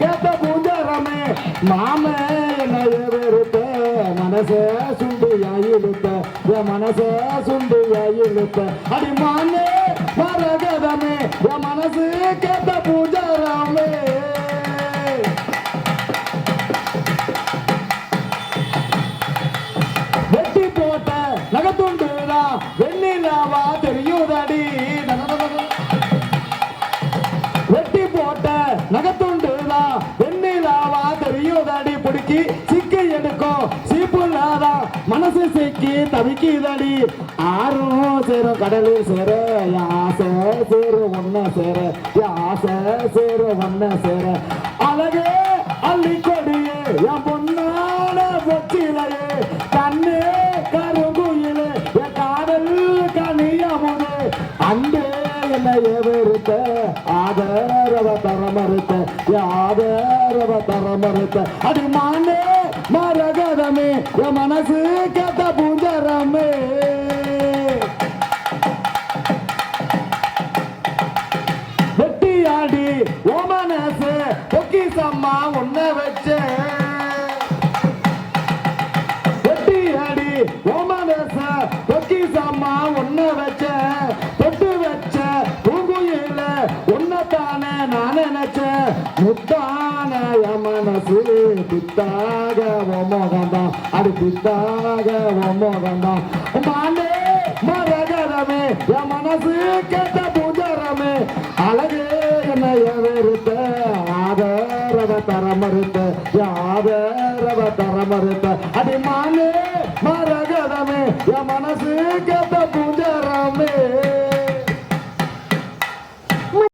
கேட்ட பூஞ்சாரமே மாம நயவெருத்த மனசே சுண்டியா இழுத்த என் மனசே சுண்டியா இழுத்த அடிமானே பரகதமே என் மனசு கேட்ட பூஞ்சாராமே வெட்டி போட்ட நகத்துண்டுடா வெண்ணிலாவா தெரியுதடி? சிக்கி தவிக்குதடி. ஆறும் சேரும் கடலில் சேர ஆசை சேரும் ஒன்ன சேர ஆசை சேரும் ஒன்ன சேர. அழகே அள்ளி கொடியே என் பொன்னான பொச்சிலையே கண்ணே கருங்குயிலே என் காதல் கனியமுதே. அன்பே என்னை வெறுத்த ஆதரவ தர மறுத்த ஆதரவ தர மறுத்த அடி மானே மரகதமே என் மனசு கேட்ட பூஞ்சரமே. வெட்டியாடி ஓ மனசு பொக்கிசம்மா உன்ன வச்ச. வெட்டியாடி ஓ மனச பொக்கிசம்மா உன்ன வச்ச. தொட்டு வச்ச பூங்குயில உன்னத்தானே நான் நினைச்சேன். முத்தான் மனசிலே பித்தாக ஒமோகந்தா அது பித்தாக ஒமோகந்தா மாண்டே மரகரமே என் மனசு கெட்ட புஜரமே. அழகே என்ன எவருத்த ஆதரவ தரமறுத்த ஆதரவ தரமறுத்த. அது மாண்டே மரகரமே என் மனசு